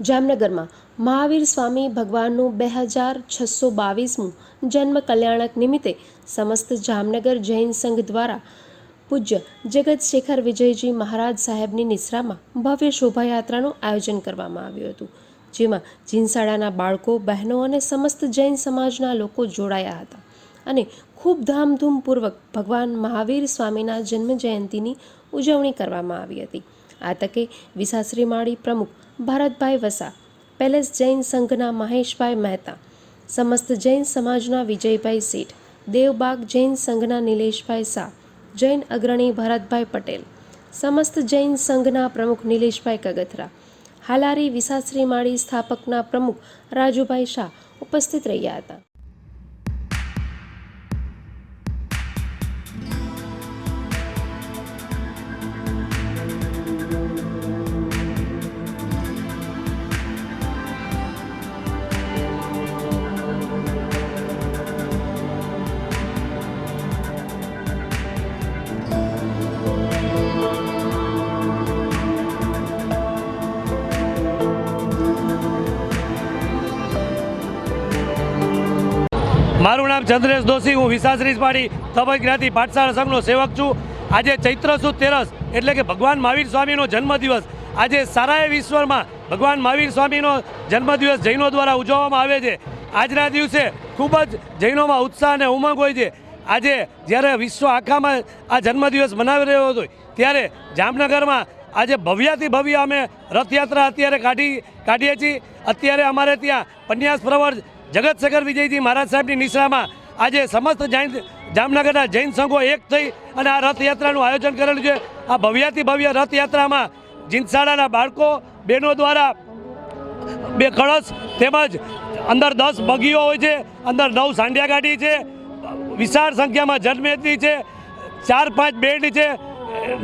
જામનગરમાં મહાવીર સ્વામી ભગવાનનું બે હજાર છસો બાવીસમું જન્મ કલ્યાણક નિમિત્તે સમસ્ત જામનગર જૈન સંઘ દ્વારા પૂજ્ય જગત શેખર વિજયજી મહારાજ સાહેબની નિશ્રામાં ભવ્ય શોભાયાત્રાનું આયોજન કરવામાં આવ્યું હતું, જેમાં જીનસાડાના બાળકો, બહેનો અને સમસ્ત જૈન સમાજના લોકો જોડાયા હતા અને ખૂબ ધામધૂમપૂર્વક ભગવાન મહાવીર સ્વામીના જન્મ જયંતિની ઉજવણી કરવામાં આવી હતી. આ તકે વિસાશ્રી માળી પ્રમુખ ભારતભાઈ વસા, પેલેસ જૈન સંઘના મહેશભાઈ મહેતા, સમસ્ત જૈન સમાજના વિજયભાઈ શેઠ, દેવબાગ જૈન સંઘના નિલેશભાઈ શાહ, જૈન અગ્રણી ભરતભાઈ પટેલ, સમસ્ત જૈન સંઘના પ્રમુખ નિલેશભાઈ કગથરા, હાલારી વિસાશ્રી માળી સ્થાપકના પ્રમુખ રાજુભાઈ શાહ ઉપસ્થિત રહ્યા હતા. મારું નામ ચંદ્રેશ દોશી, હું વિશાસ પાડી તપજ જ્ઞાતિ પાઠશાળા સંઘનો સેવક છું. આજે ચૈત્ર સુદ તેરસ, એટલે કે ભગવાન મહાવીર સ્વામીનો જન્મદિવસ. આજે સારાએ વિશ્વમાં ભગવાન મહાવીર સ્વામીનો જન્મદિવસ જૈનો દ્વારા ઉજવવામાં આવે છે. આજના દિવસે ખૂબ જ જૈનોમાં ઉત્સાહ અને ઉમંગ હોય છે. આજે જ્યારે વિશ્વ આખામાં આ જન્મદિવસ મનાવી રહ્યો હતો, ત્યારે જામનગરમાં આજે ભવ્યાથી ભવ્ય અમે રથયાત્રા અત્યારે કાઢી, કાઢીએ છીએ. અત્યારે અમારે ત્યાં પન્યાસ પ્રવર જગત શેખર વિજયજી મહારાજ સાહેબની નિશ્રામાં આજે સમસ્ત જૈન જામનગરના જૈન સંઘો એક થઈ અને આ રથયાત્રાનું આયોજન કરેલું છે. આ ભવ્યાથી ભવ્ય રથયાત્રામાં જીનસાડાના બાળકો, બહેનો દ્વારા બે કળશ તેમજ અંદર દસ બગીઓ હોય છે, અંદર નવ સાંડિયા ગાડી છે, વિશાળ સંખ્યામાં જનમેદની છે, ચાર પાંચ બેન્ડ છે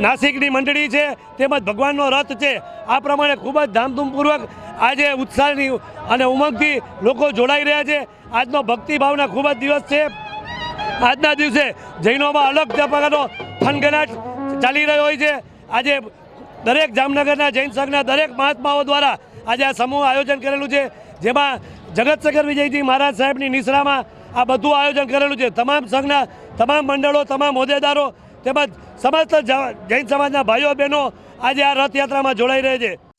નાસિકની મંડળી છે, તેમજ ભગવાનનો રથ છે. આ પ્રમાણે ખૂબ જ ધામધૂમપૂર્વક આજે ઉત્સાહની અને ઉમંગથી લોકો જોડાઈ રહ્યા છે. આજનો ભક્તિભાવના ખૂબ જ દિવસ છે. આજના દિવસે જૈનોમાં અલગ પ્રકારનો થનગનાટ ચાલી રહ્યો હોય છે. આજે દરેક જામનગરના જૈન સંઘના દરેક મહાત્માઓ દ્વારા આજે આ સમૂહ આયોજન કરેલું છે. જેમાં જગતશેખર વિજયજી મહારાજ સાહેબની નિશ્રામાં આ બધું આયોજન કરેલું છે. તમામ સંઘના તમામ મંડળો, તમામ હોદ્દેદારો તેમજ જ- જૈન સમાજના ભાઈઓ બહેનો આજે આ રથયાત્રામાં જોડાઈ રહે છે.